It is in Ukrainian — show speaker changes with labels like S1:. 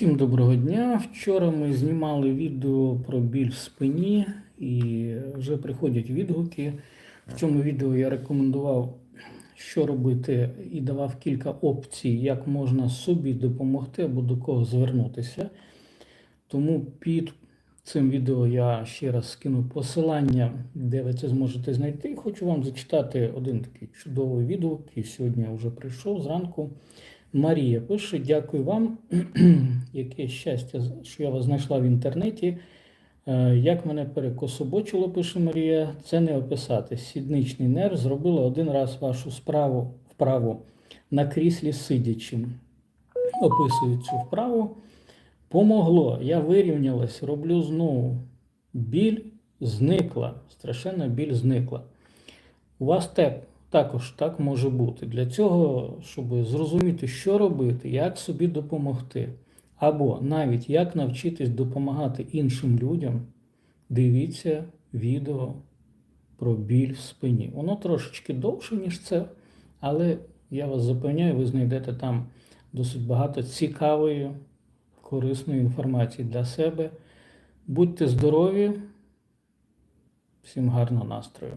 S1: Всім доброго дня. Вчора ми знімали відео про біль в спині і вже приходять відгуки. В цьому відео я рекомендував, що робити, і давав кілька опцій, як можна собі допомогти або до кого звернутися. Тому під цим відео я ще раз скину посилання, де ви це зможете знайти. Хочу вам зачитати один такий чудовий відгук, який сьогодні вже прийшов зранку. Марія пише: Дякую вам. Яке щастя, що я вас знайшла в інтернеті. Е, Як мене перекособочило, пише Марія, це не описати. Сідничний нерв зробила один раз вашу справу вправу на кріслі сидячим. Описую цю вправу. Помогло, я вирівнялась, роблю знову. Біль зникла. Страшенна біль зникла. У вас те, також так може бути. Для цього, щоб зрозуміти, що робити, як собі допомогти, або навіть як навчитись допомагати іншим людям, дивіться відео про біль в спині. Воно трошечки довше, ніж це, але я вас запевняю, ви знайдете там досить багато цікавої, корисної інформації для себе. Будьте здорові, всім гарного настрою!